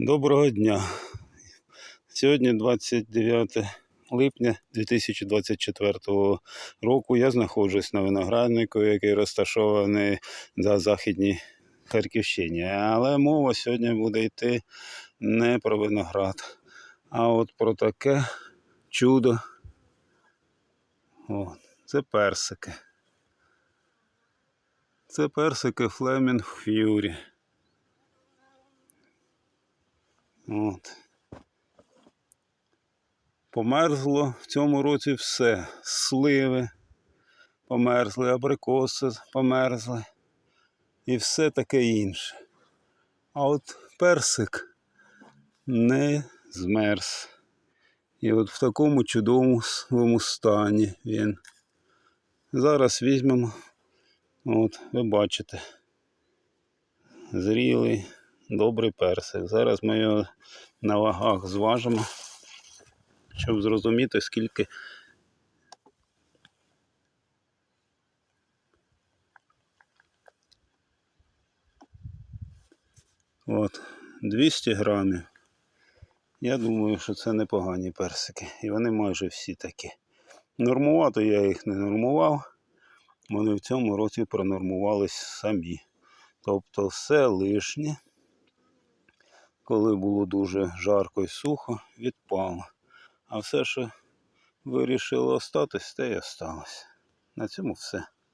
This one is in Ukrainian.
Доброго дня. Сьогодні 29 липня 2024 року. Я знаходжусь на винограднику, який розташований на західній Харківщині. Але мова сьогодні буде йти не про виноград, а от про таке чудо. О, це персики. Це персики Flaming Fury. От. Померзло в цьому році все. Сливи померзли, абрикоси померзли і все таке інше. А от персик не змерз. І от в такому чудовому стані він. Зараз візьмемо, от, ви бачите, зрілий, добрий персик. Зараз ми його на вагах зважимо, щоб зрозуміти, скільки От, 200 грамів. Я думаю, що це непогані персики. І вони майже всі такі. Нормувати я їх не нормував. Вони в цьому році пронормувались самі. Тобто все лишнє, коли було дуже жарко і сухо, відпало. А все, що вирішило остатись, те й осталось. На цьому все.